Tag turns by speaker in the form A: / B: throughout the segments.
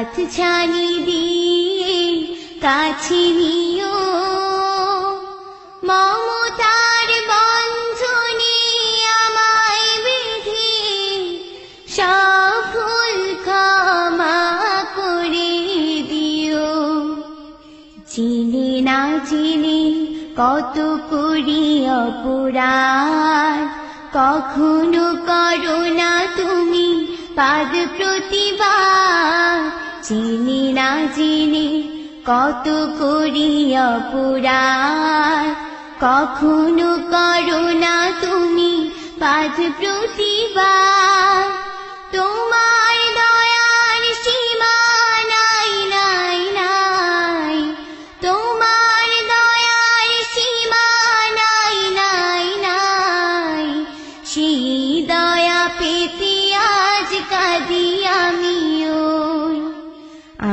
A: হাত ছানি দিয়ে কাছে নিও। মমতার বন্ধনে আমায় বেঁধে সফল ক্ষমা করে দিও। চিনি না চিনি কত করি অপরাধ, কখনো করো না তুমি পাদ প্রতিবাদ। চিনি না চিনি কত করিয়া পুরা কখনো করো না তুমি পাঁচ প্রতিবার। তোমার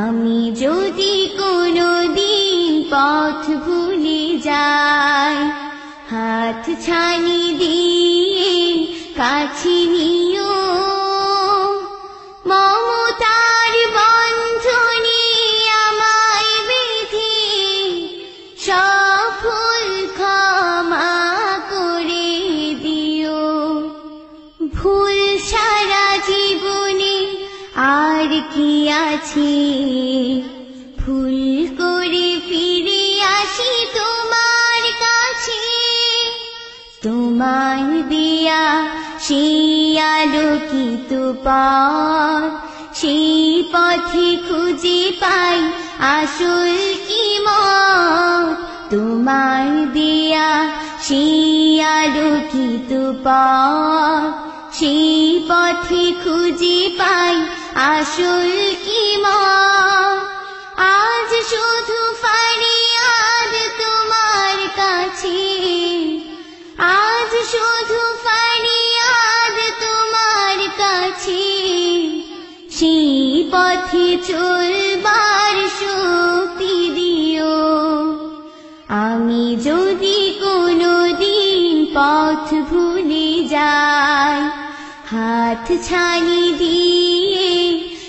A: আমি যদি কোনো দিন পথ ভুলে যাই হাত ছানি দিয়ে কাছে নিও কি আছে। ভুল করে ফিরে আসি তোমার কাছে। তোমার দিয়া সেই আলোকিত সেই পথে খুঁজে পাই আসল কি মত। তোমার দিয়া সেই আলোকিত সেই পথে খুঁজে পাই আসল মত আজ শুধু ফারিয়াদ তোমার কাছে। আজ শুধু ফারিয়াদ তোমার কাছে। সেই পথে চলবার শক্তি দিও। আমি যদি কোনো দিন পথ ভুলে যাই, হাত ছানি দিয়ে